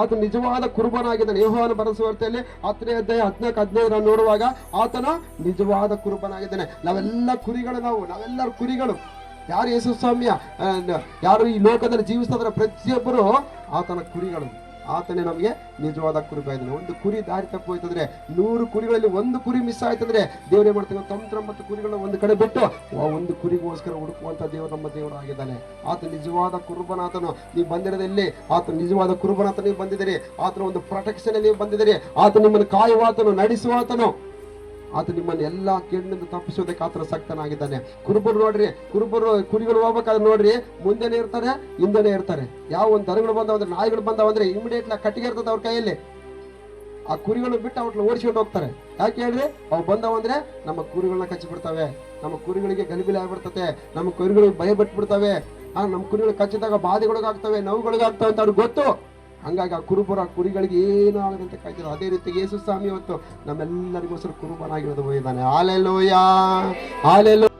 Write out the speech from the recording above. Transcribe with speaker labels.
Speaker 1: ಆತ ನಿಜವಾದ ಕುರುಬನಾಗಿದ್ದಾನೆ. ಯೋಹಾನ ಬರೆಸುವಾರ್ತೆಯಲ್ಲಿ ಹತ್ತನೇ ಅಧ್ಯಾಯ ಹದಿನಾಲ್ಕು ಹದಿನೈದರ ನೋಡುವಾಗ ಆತನ ನಿಜವಾದ ಕುರುಬನಾಗಿದ್ದಾನೆ. ನಾವೆಲ್ಲ ಕುರಿಗಳು ನಾವು, ನಾವೆಲ್ಲರ ಕುರಿಗಳು. ಯಾರು ಯೇಸು ಸ್ವಾಮಿಯ ಯಾರು ಈ ಲೋಕದಲ್ಲಿ ಜೀವಿಸ್ತಾರೆ ಪ್ರತಿಯೊಬ್ಬರು ಆತನ ಕುರಿಗಳು. ಆತನೇ ನಮಗೆ ನಿಜವಾದ ಇದ್ದಾನೆ ಒಂದು ಕುರಿ ದಾರಿ ತಪ್ಪು ಹೋಯ್ತಂದ್ರೆ ನೂರು ಕುರಿಗಳಲ್ಲಿ ಒಂದು ಕುರಿ ಮಿಸ್ ಆಯ್ತಂದ್ರೆ ದೇವರೇ ತಂತ್ರ ಮತ್ತು ಕುರಿಗಳನ್ನ ಒಂದು ಕಡೆ ಬಿಟ್ಟು ಆ ಒಂದು ಕುರಿಗೋಸ್ಕರ ಹುಡುಕುವಂತ ದೇವರು ನಮ್ಮ ದೇವರು ಆಗಿದ್ದಾನೆ. ಆತ ನಿಜವಾದ ಕುರುಬನಾತನು. ನೀವು ಬಂದಿರದಲ್ಲಿ ಆತ ನಿಜವಾದ ಕುರುಬನಾಥ ನೀವು ಬಂದಿದ್ದೀರಿ. ಆತನ ಒಂದು ಪ್ರೊಟೆಕ್ಷನ್ ನೀವು ಬಂದಿದ್ದೀರಿ. ಆತ ನಿಮ್ಮನ್ನು ಕಾಯುವಾತನು, ನಡೆಸುವಾತನು. ಆತ ನಿಮ್ಮನ್ನ ಎಲ್ಲಾ ಕೆಣ್ಣಿಂದ ತಪ್ಪಿಸೋದಕ್ಕೆ ಆತರ ಸಕ್ತನಾಗಿದ್ದಾನೆ. ಕುರುಬರು ನೋಡ್ರಿ, ಕುರುಬರು ಕುರಿಗಳು ಹೋಗ್ಬೇಕಾದ್ರೆ ನೋಡ್ರಿ, ಮುಂದೆನೆ ಇರ್ತಾರೆ, ಹಿಂದೆನೆ ಇರ್ತಾರೆ. ಯಾವ ಒಂದು ದನಗಳು ಬಂದಾವಂದ್ರೆ ನಾಯಿಗಳು ಬಂದಾವ ಅಂದ್ರೆ ಇಮಿಡಿಯೇಟ್ ಕಟ್ಟಿಗೆ ಇರ್ತದೆ ಅವ್ರ ಕೈಯಲ್ಲಿ. ಆ ಕುರಿಗಳು ಬಿಟ್ಟು ಅವ್ರನ್ನ ಓಡಿಸ್ಕೊಂಡು ಹೋಗ್ತಾರೆ. ಯಾಕೆ ಹೇಳ್ರಿ? ಅವು ಬಂದವಂದ್ರೆ ನಮ್ಮ ಕುರಿಗಳನ್ನ ಕಚ್ಚಿ ಬಿಡ್ತವೆ ನಮ್ಮ ಕುರಿಗಳಿಗೆ ಗಲಿಬಿಲಿ ಆಗ್ಬಿಡ್ತತೆ. ನಮ್ಮ ಕುರಿಗಳಿಗೆ ಭಯ ಬಿಟ್ಬಿಡ್ತವೆ. ಆ, ನಮ್ಮ ಕುರಿಗಳು ಕಚ್ಚಿದಾಗ ಬಾಧೆಗಳಿಗಾಗ್ತವೆ, ನೋವುಗಳಿಗಾಗ್ತವೆ ಅಂತ ಅವ್ರಿಗೆ ಗೊತ್ತು. ಹಂಗಾಗಿ ಆ ಕುರುಬರ ಕುರಿಗಳಿಗೆ ಏನು ಆಗದಂತ ಕಾಯ್ತಾರೆ ಅದೇ ರೀತಿ ಯೇಸು ಸ್ವಾಮಿ ಇವತ್ತು ನಮ್ಮೆಲ್ಲರಿಗೋಸ್ಕರ ಕುರುಬನಾಗಿರೋದು ಹೋಗಿದ್ದಾನೆ ಆಲೆಲೋಯ ಆಲೆಲೋ